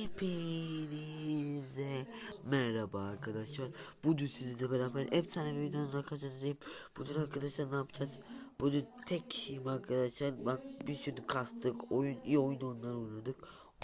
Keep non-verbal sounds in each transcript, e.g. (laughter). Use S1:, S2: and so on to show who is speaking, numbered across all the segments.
S1: Hepinize merhaba arkadaşlar. Bugün sizinle beraber efsane bir videonun kazanacağım. Bugün arkadaşlar ne yapacağız? Bugün tek kişiyim arkadaşlar. Bak bir sürü kastık. Oyun iyi oyun onlar oynadık.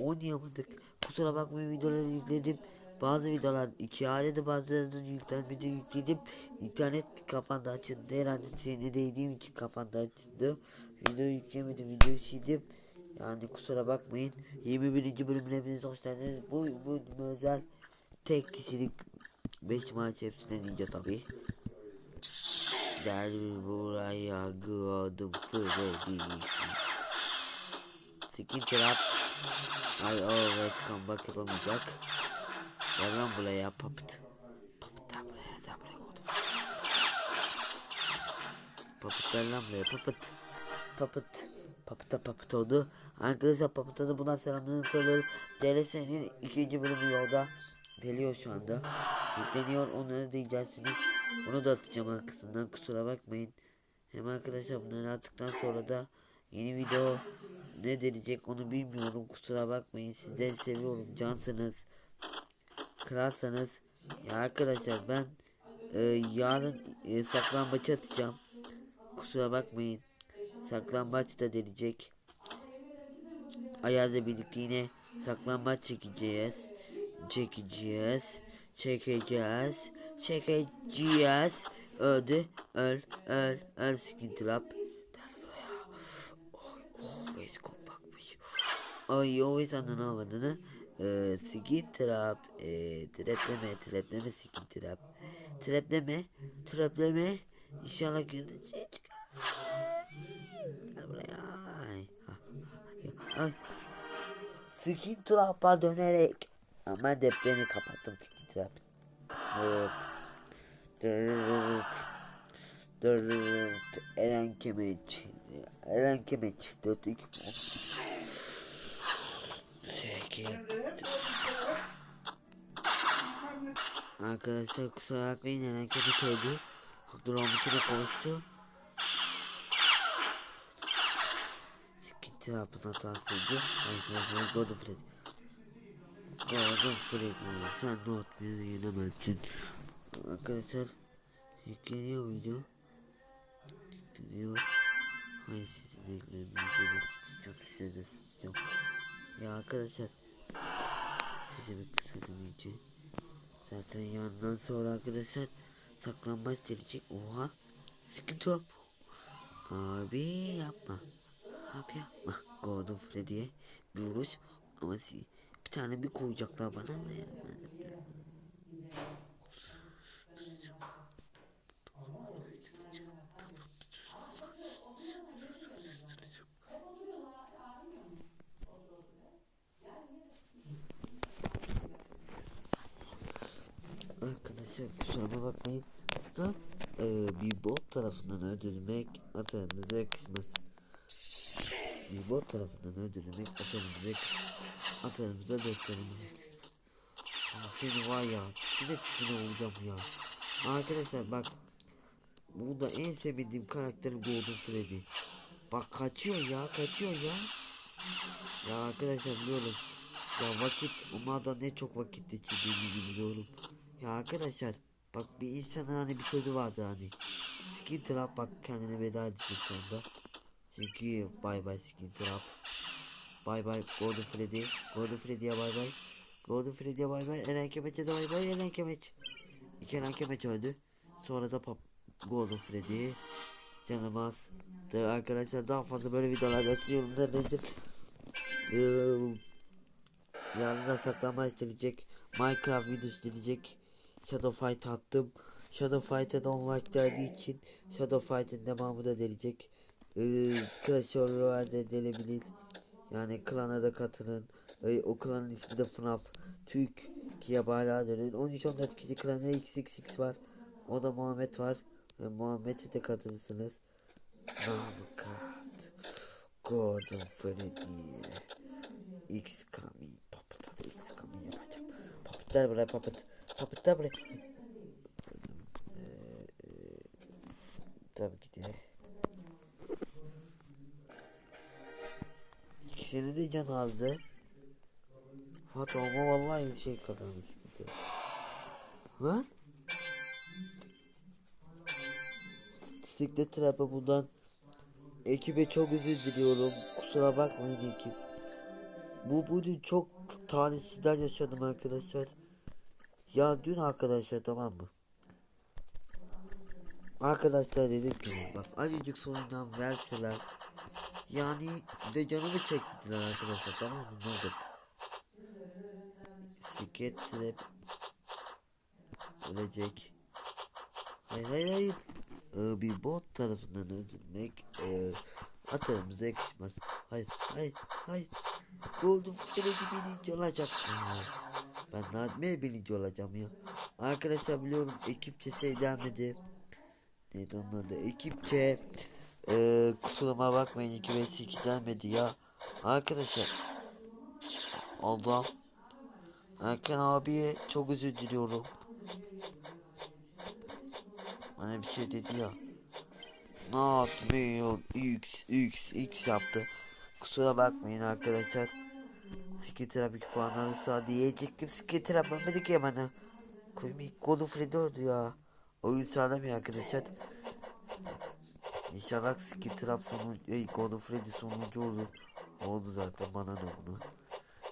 S1: Oynayamadık. Kusura bakmayın videoları yükledim. Bazı videolar iki halde bazılarının yüklenmedi yükledim. İnternet kapandı açıldı. Herhalde seni değdiğim için kapandı açıldı. Video yüklemedim. Videoyu sildim. Yani kusura bakmayın. 21. bölümüne hepiniz hoş geldiniz. Bu, bu, özel tek kişilik 5 maç hepsinden ince tabi. Gel buraya gördüm Freddy. Skin trap. I always come back yapamayacak. Gel lan buraya puppet. Puppet gel buraya gel buraya koydum. Puppet gel lan buraya puppet. Puppet. Puppet'a puppet oldu. Arkadaşlar Puppet'a da bundan selamlarını söylüyorum. DLS'nin ikinci bölümü yolda. Geliyor şu anda. Yükleniyor onları diyeceksiniz. Bunu da atacağım arkasından kusura bakmayın. Hem arkadaşlar bunları attıktan sonra da yeni video ne deneyecek onu bilmiyorum kusura bakmayın. Sizleri seviyorum cansınız. Kralsanız. Ya arkadaşlar ben e, yarın e, saklambaç atacağım. Kusura bakmayın. Saklambaç da deneyecek. Ayaz'la birlikte yine saklambaç çekeceğiz. Çekeceğiz. Çekeceğiz. Çekeceğiz. Öldü. Öl. Öl. Öl. Skin trap. Oh, always come bakmış. Ay always anlamamadığını. Ee, skin trap. Ee, trapleme. Trapleme skin trap. Trapleme. Trapleme. İnşallah şey çıkar. Gel buraya. Ay. Ay. Ay. Skin trap'a dönerek. Ama depremi kapattım skin trap. Hop. Dırırırt. Dırırırt. Eren Kemeç. Eren Kemeç. Dört iki. Sekiz. Arkadaşlar kusura bakmayın Eren Kemeç öldü. Abdülhamit'e de konuştu. Hatasıydı. Ay ay ay Gordon Freddy. Gordon Freddy. Sen ne atmaya yenemezsin. Arkadaşlar yükleniyor video. Yükleniyor. Hayır sizin eklemeyeceğiniz çok istediniz. Çok. Ya arkadaşlar size bir. Zaten yandan sonra arkadaşlar saklanmaç gelecek. Oha. Sıkıntı yok. Abi yapma. Abi yapma. Gordon Freddy'ye bir vuruş. Ama bir tane bir koyacaklar bana ama yapmadım. Arkadaşlar kusuruma bakmayın. Da e, bir bot tarafından öldürmek atanımıza yakışmaz. Bir bot tarafından öldürmek atanımıza. Atanımıza. Ama seni var ya tütüne tütüne olacağım ya. Arkadaşlar bak burada en sevdiğim karakter Gordon Freddy. Bak kaçıyor ya kaçıyor ya. Ya arkadaşlar biliyorum. Ya vakit onlarda ne çok vakit geçirdiğimi biliyorum. Ya arkadaşlar bak bir insanın hani bir sözü vardı hani. Skin trap bak kendine veda edecek sonunda. Çünkü bay bay skin trap. Bay bay Gordon Freddy. Gordon Freddy'ye bay bay. Gordon Freddy'ye bay bay. Eren Kemeç'e de bay bay. Eren Kemeç. İki Eren Kemeç öldü. Sonra da pop Gordon Freddy. Canım az. Da arkadaşlar daha fazla böyle videolar yorumlarda önce. Yarın da saklama isteyecek. Minecraft videosu gelecek. Shadow Fight attım. Shadow Fight'a da like geldiği için Shadow Fight'ın devamı da gelecek. Ee, Clash Royale'de gelebilir. Yani klana da katılın. Ee, o klanın ismi de FNAF. Türk ki hala dönün. 13-14 kişi klanı XXX var. O da Muhammed var. Ve Muhammed'e de katılırsınız. Navigat. Gordon Freddy. X coming. Puppet'a da X coming yapacağım. Puppet'ler buraya puppet. Puppet'ler buraya. Ee, e, Tabii ki de. İkisinin de can azdı. Hatta ama vallahi şey kazandı sıkıntı. Lan. Bisiklet trapı buradan ekibe çok özür diliyorum. Kusura bakmayın ekip. Bu bugün çok talihsizler yaşadım arkadaşlar. Ya dün arkadaşlar tamam mı? Arkadaşlar dedim ki bak azıcık sonundan verseler yani de canımı çektiler arkadaşlar tamam mı? Oldu? Bisiklet trap ölecek. Hayır hayır hayır. Ee, bir bot tarafından öldürmek e, atarımıza yakışmaz. Hayır hayır hayır. Golden Freddy birinci olacak. Ya. Ben Nadmiye birinci olacağım ya. Arkadaşlar biliyorum ekipçe şey gelmedi. Neydi onun adı? Ekipçe e, kusuruma bakmayın 2 vs 2 gelmedi ya. Arkadaşlar Allah'ım Erkan abiye çok özür diliyorum. Bana bir şey dedi ya. Ne yapmıyor? X X X yaptı. Kusura bakmayın arkadaşlar. Ski trafik puanları sağ diyecektim. Ski trafik ölmedik ya bana. Komik golü Freddy öldü ya. Oyun sağlamıyor arkadaşlar. İnşallah Ski trap sonu, ey golü Freddy sonuncu olur. Oldu zaten bana ne bunu.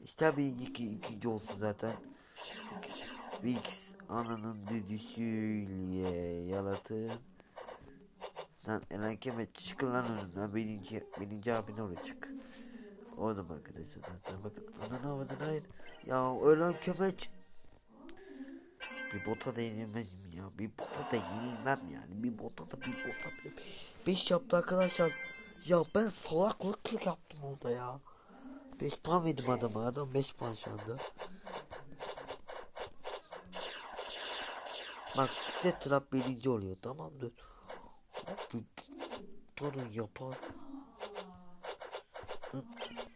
S1: İşte bir iki, ikinci olsun zaten. Vix ananın düdüsüyle yaratır. Lan Elen Kemet çıkın lan önümden birinci, birinci abin oraya çık. Oğlum arkadaşlar zaten bakın ananı havadan hayır. Ya Elen Kemet. Bir bota da yenilmem ya. Bir bota da yenilmem yani. Bir bota da bir bota da. Beş yaptı arkadaşlar. Ya ben salaklık yaptım orada ya. 5 puan verdim adama. Adam 5 puan şu anda. Bak bisiklet trap birinci oluyor tamamdır. Durun yapar.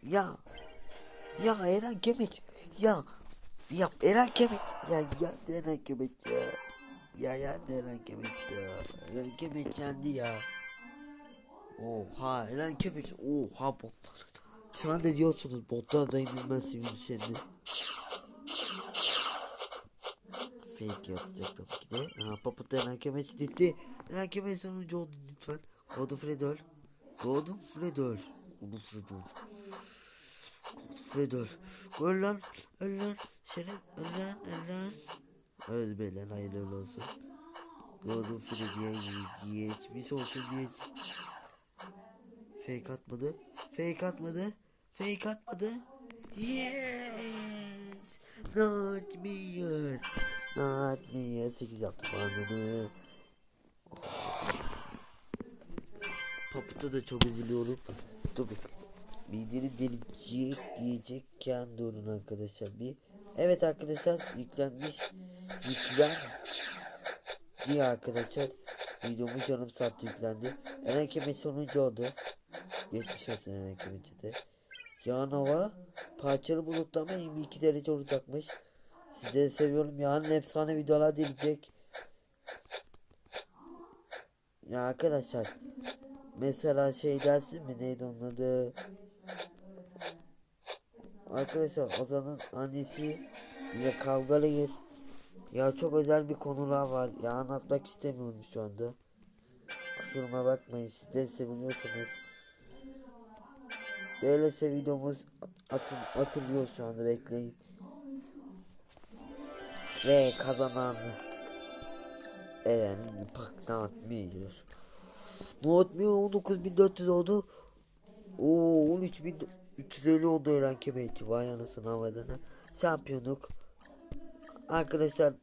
S1: Ya. Ya Eren Kemik. Ya. Ya Eren Kemik. Ya ya Eren Kemik ya. Ya ya Eren Kemik ya. Eren Kemik kendi ya. Oha Eren Kemik. Oha botlar. Şu anda diyorsunuz botlar da inilmez şimdi. Fake yapacak tabii ki de. Ha, Papıt Eren Kemeç gitti. Eren Kemeç sonuncu oldu lütfen. Golden Fred öl. Golden Fred öl. Golden Fred öl. Golden Fred öl. Öl lan. Öl lan. Seni öl lan. Öl lan. Öl be lan hayırlı olsun. Golden Freddy'ye geçmiş olsun diye. Fake atmadı. Fake atmadı. Fake atmadı. Yes. Not me. Not me. 8 yaptım anını. Papıta da çok üzülüyorum. Tabii. Bildirim gelecek diyecekken durun arkadaşlar bir. Evet arkadaşlar yüklenmiş. Yüklen diye arkadaşlar. Videomuz yarım saat yüklendi. Eren Kemet sonuncu oldu. Geçmiş olsun Eren Kemet'e de. Yarın hava parçalı bulutlu ama 22 derece olacakmış. Sizleri seviyorum. Yarın efsane videolar gelecek. Ya arkadaşlar mesela şey dersin mi neydi onun adı? Arkadaşlar Ozan'ın annesi ile kavgalıyız. Ya çok özel bir konular var. Ya anlatmak istemiyorum şu anda. Kusuruma bakmayın. Siz de seviliyorsunuz. Böylese videomuz atın, atılıyor şu anda bekleyin. Ve kazanan Eren Pak ne atmıyor. Ne atmıyor 19400 oldu. Oo 13350 oldu Eren Kemekçi vay anasını havadana. Şampiyonluk. Arkadaşlar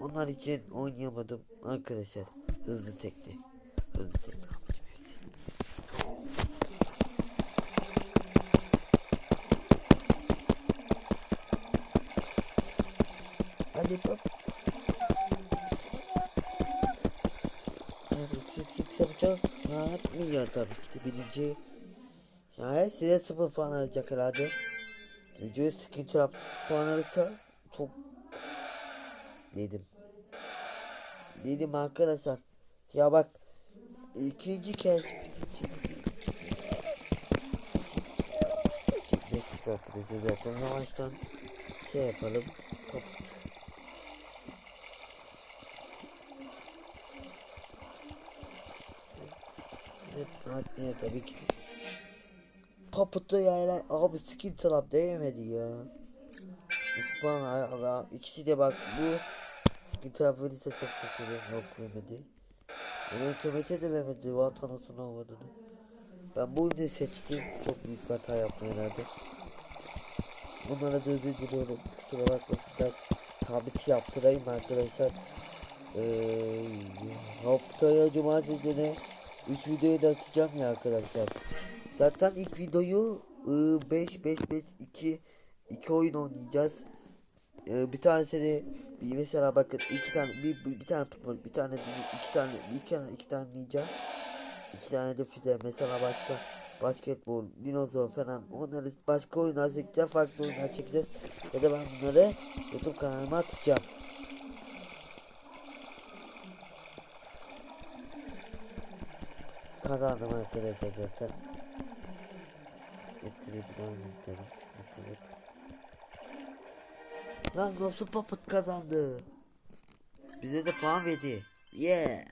S1: onlar için oynayamadım arkadaşlar. Hızlı tekne. Hızlı evet. Hadi bab. Sık sık yapacağım. Rahat mı ya tabii ki de birinci. Ya hepsine sıfır puan alacak herhalde. Çocuğu skin trap puan alırsa çok dedim. Dedim arkadaşlar. Ya bak ikinci kez Geçtik arkadaşlar zaten yavaştan şey yapalım. Papıt. Atmıyor tabii ki. Papıtı yani abi skin trap değmedi ya. Bana Allah ikisi de bak bu skin trap verirse çok şaşırıyorum yok vermedi. Kömete de vermedi vatanasını olmadığını. Ben bu oyunu seçtim. Çok büyük hata yaptım herhalde. Bunlara da özür diliyorum. Kusura bakmasınlar. Tabiti yaptırayım arkadaşlar. Ee, haftaya cumartesi günü 3 videoyu da atacağım ya arkadaşlar. Zaten ilk videoyu 5 5 5 2 2 oyun oynayacağız. Bir tanesini bir mesela bakın iki tane bir, bir, bir tane futbol bir tane iki tane bir tane iki tane ninja iki tane de füze mesela başka basketbol dinozor falan onları başka oyunlar çekeceğiz farklı oyunlar çekeceğiz ya da ben bunları youtube kanalıma atacağım. Kazandım arkadaşlar zaten bir daha getirip getirip Lan nasıl papıt kazandı? Bize de puan verdi. Yes.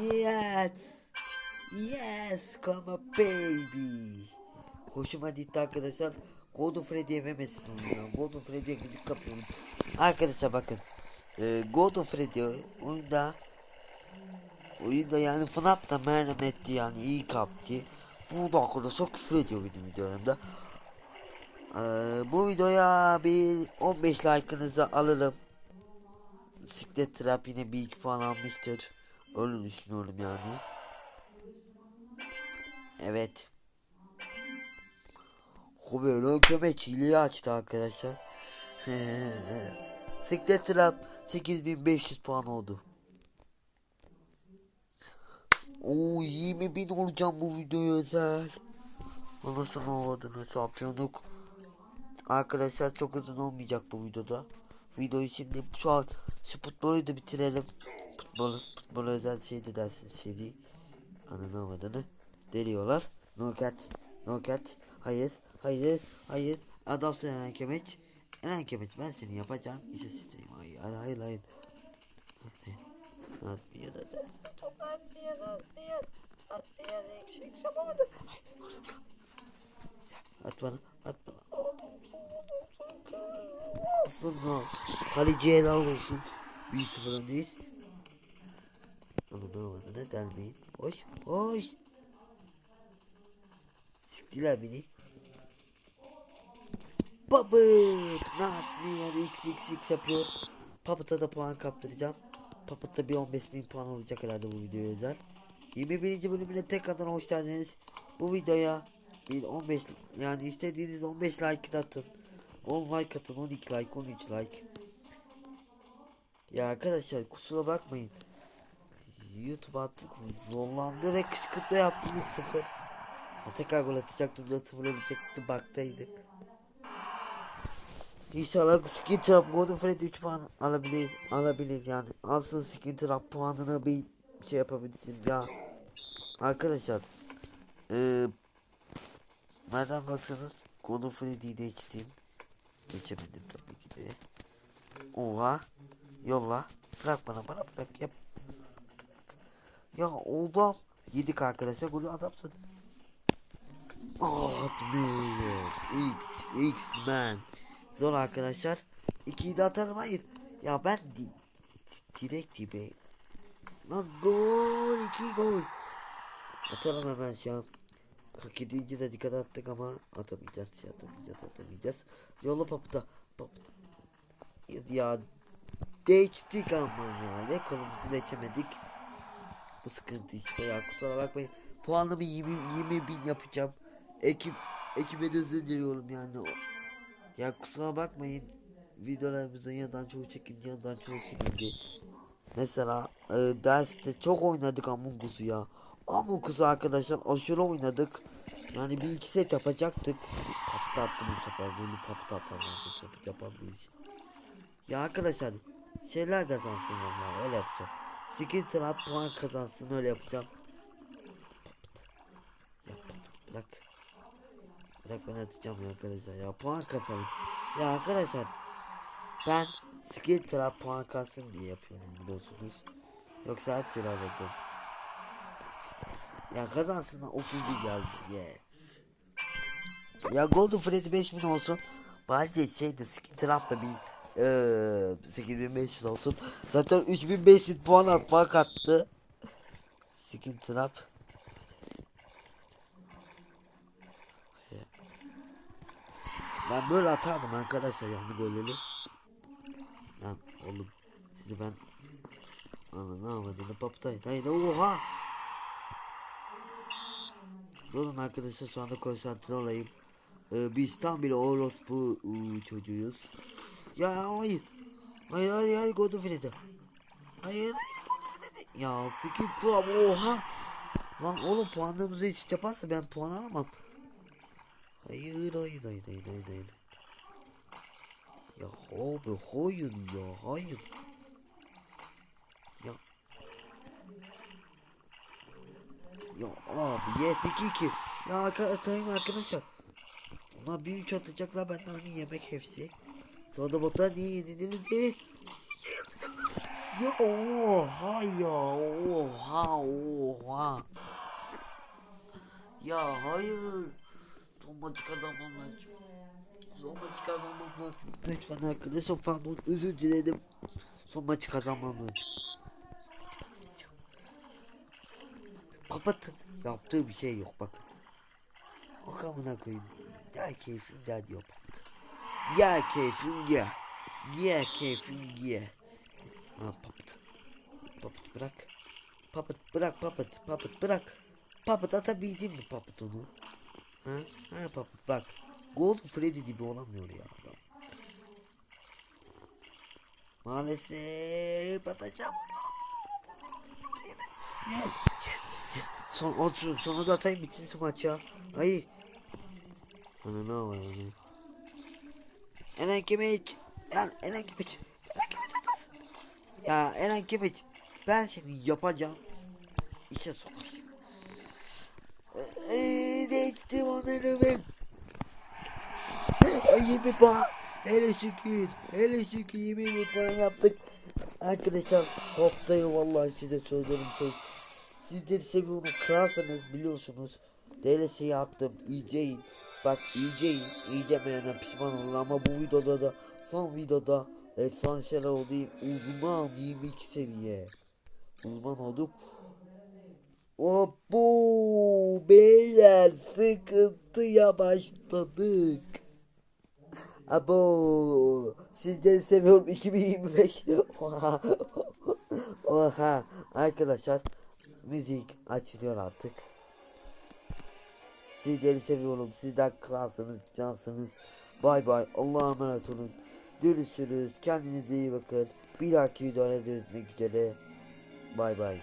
S1: Yes. Yes. Come on baby. Hoşuma gitti arkadaşlar. Golden Freddy'ye vermesin onu ya. Golden Freddy'ye gidip kapıyorum. Arkadaşlar bakın. Ee, Golden Freddy oyunda oyunda yani FNAF da merhametli yani iyi kaptı. Bu da arkadaşlar küfür ediyor benim videolarımda. Ee, bu videoya bir 15 like'ınızı alırım. Bisiklet trap yine bir iki puan almıştır. Öyle düşünüyorum yani. Evet. Böyle kömek hileyi açtı arkadaşlar. (laughs) Bisiklet trap 8500 puan oldu. Oo 20 bin olacağım bu videoya özel. Anasını avadını şampiyonluk. Arkadaşlar çok uzun olmayacak bu videoda. Videoyu şimdi şu an şu futbolu da bitirelim. Futbolu, futbol özel şey de dersiniz seri. Ananı avadını deliyorlar. No cat, no cat. Hayır, hayır, hayır. Adamsın Eren Kemeç. Eren Kemeç ben seni yapacağım. İşte sisteyim. Hayır, hayır, hayır. hayır. Atmıyor da. Top atmıyor, atmıyor. Atmıyor, eksik yapamadı. Hayır, vurdum. At bana, at bana. Aslında kaleciye helal olsun. 1-0 öndeyiz. Anadolu havadına gelmeyin. Hoş, hoş. Siktiler beni. Babıt. Ne atmıyor? X X X yapıyor. Papıt'a da puan kaptıracağım. Papıt'ta bir 15 bin puan olacak herhalde bu videoya özel. 21. bölümüne tekrardan hoş geldiniz. Bu videoya bir 15 yani istediğiniz 15 like atın. 10 like atın 12 like 13 like. Ya arkadaşlar kusura bakmayın. YouTube artık zorlandı ve kışkırtma yaptım 3-0. Ya tekrar gol atacaktım 4-0 olacaktı baktaydık. İnşallah skin trap Golden Freddy 3 puan alabilir alabilir yani alsın skin trap puanını bir şey yapabilirsin ya arkadaşlar eee nereden baksanız Golden Freddy'yi de içtim geçemedim tabii ki de oha yolla bırak bana bana bırak yap ya oldum yedik arkadaşlar golü adamsın Oh, atmıyor. X, X-Men. Zor arkadaşlar. İkiyi de atalım hayır. Ya ben di direkt gibi. Lan gol iki gol. Atalım hemen şu an. 47. de dikkat attık ama atamayacağız atamayacağız atamayacağız. Yolla papuda papuda. Ya, geçtik ama ya rekorumuzu geçemedik. Bu sıkıntı işte ya kusura bakmayın. Puanımı 20, 20 bin yapacağım. Ekip ekibe de özür diliyorum yani. Ya kusura bakmayın. Videolarımızın yandan çoğu çekildi yandan çoğu silindi. Mesela e, derste çok oynadık Among Us'u ya. Among Us'u arkadaşlar aşırı oynadık. Yani bir iki set yapacaktık. Papıt attım bu sefer. Atalım. Papıt yapamayız. Ya arkadaşlar şeyler kazansın onlar öyle yapacağım. Skin trap puan kazansın öyle yapacağım. Ya bırak. Bırak ben atacağım ya arkadaşlar ya puan kazanın. Ya arkadaşlar ben skill trap puan kalsın diye yapıyorum biliyorsunuz. Yoksa aç alırdım. Ya kazansın 31 geldi. Yes. Ya Golden Freddy 5000 olsun. Bence şeyde skill trap'ta bir eee 8500 olsun. Zaten 3500 puan fark attı. Skin trap. Ben böyle atardım arkadaşlar yani golleri. Lan oğlum sizi ben Ana ne yapmadığını papatay. Hayır oha. Durun arkadaşlar şu anda konsantre olayım. Ee, biz tam bir orospu ıı, çocuğuyuz. Ya hayır. Hayır hayır hayır Godofred'e. Hayır hayır Godofred'e. Ya sikir tuhaf oha. Lan oğlum puanlarımızı hiç yaparsa ben puan alamam. Hayır hayır hayır hayır hayır hayır. Ya abi hayır ya hayır. Ya. Ya abi yes 2-2. Ya arkadaşlar arkadaşlar. Onlar bir üç atacaklar ben de hani yemek hepsi. Sonra botlar niye yenildi? Ya oha ya oha oha. Ya hayır. Maçı kazanmam lazım. Son maçı kazanmam lazım. Lütfen arkadaşlar pardon özür dilerim. Son maçı kazanmam lazım. Papatın yaptığı bir şey yok bakın. O kamına koyayım. Gel keyfim gel diyor papat. Gel keyfim gel. Gel keyfim gel. Ha papat. Papat bırak. Papat bırak papat. Papat bırak. Papat atabildin mi papat onu? Ha? Ha papat bak. Gold Freddy gibi olamıyor ya adam. Maalesef atacağım onu. Yes. Son olsun, sonu da atayım bitsin şu maç ya. Ay. Ana ne var ana? Eren Kimiç. Ya Eren Kimiç. Ya Eren Kimiç. Ben seni yapacağım. İşe sokayım. Eee değiştim onları ben. Ay yirmi puan. Hele şükür. Hele şükür yirmi puan yaptık. Arkadaşlar haftaya vallahi size söylüyorum söz. Sizleri seviyorum. Kralsanız biliyorsunuz. DLC'yi attım. İzleyin. Bak izleyin. İzlemeyene pişman olur ama bu videoda da son videoda efsane şeyler oldu. Uzman 22 seviye. Uzman olduk. Abo beyler sıkıntıya başladık. Abo sizleri seviyorum 2025. (laughs) Oha. Oha arkadaşlar müzik açılıyor artık. Sizleri seviyorum. Sizden kralsınız, cansınız. Bay bay. Allah'a emanet olun. Görüşürüz. Kendinize iyi bakın. Bir dahaki videoda görüşmek üzere. Bay bay.